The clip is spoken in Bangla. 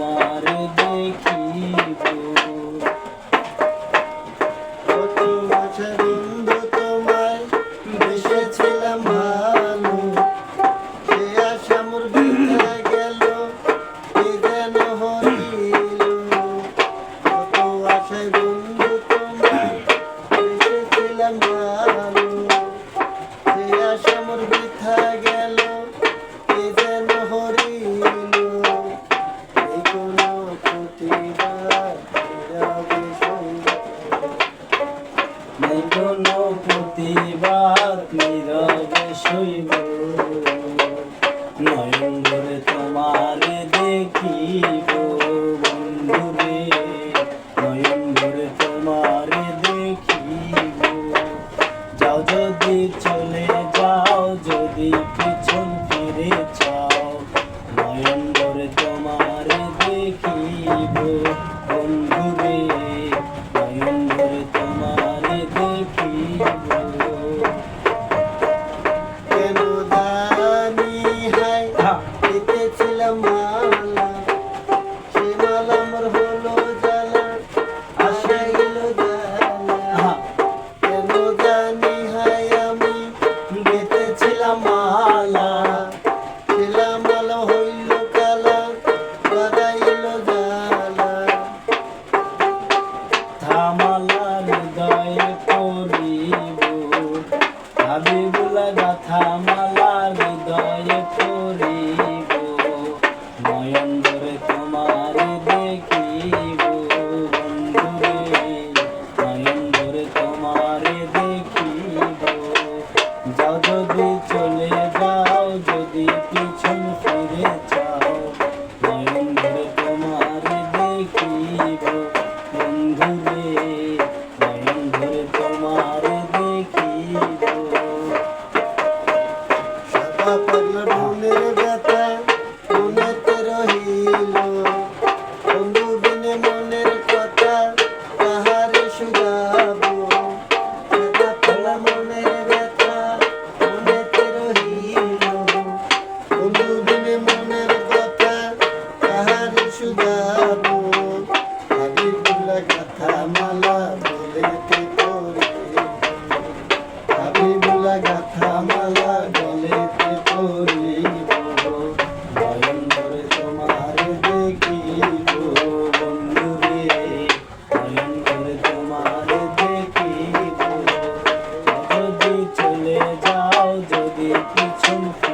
তোমার দেখিব। কত বছর বন্ধু তোমায় বেসেছিলাম ভালো। সে আশা মোর বৃথা গেল কে যেন হরিল। কত আশায় বন্ধু তোমায় বেসেছিলাম ভালো। সে আশা মোর বৃথা তোমার দেখিব বন্ধুরে নয়ন ধরে তোমার দেখিব। যাও যদি চলে যাও যদি পিছন ফিরে জানি হাই আমি পেতেছিলাম মালা। ছিলাম মালা হইল কালা বাড়াইল জ্বালা থামালা হৃদয়ে পড়িব হাবিবুলা গাথা মালা ফিরে Yeah, you told me.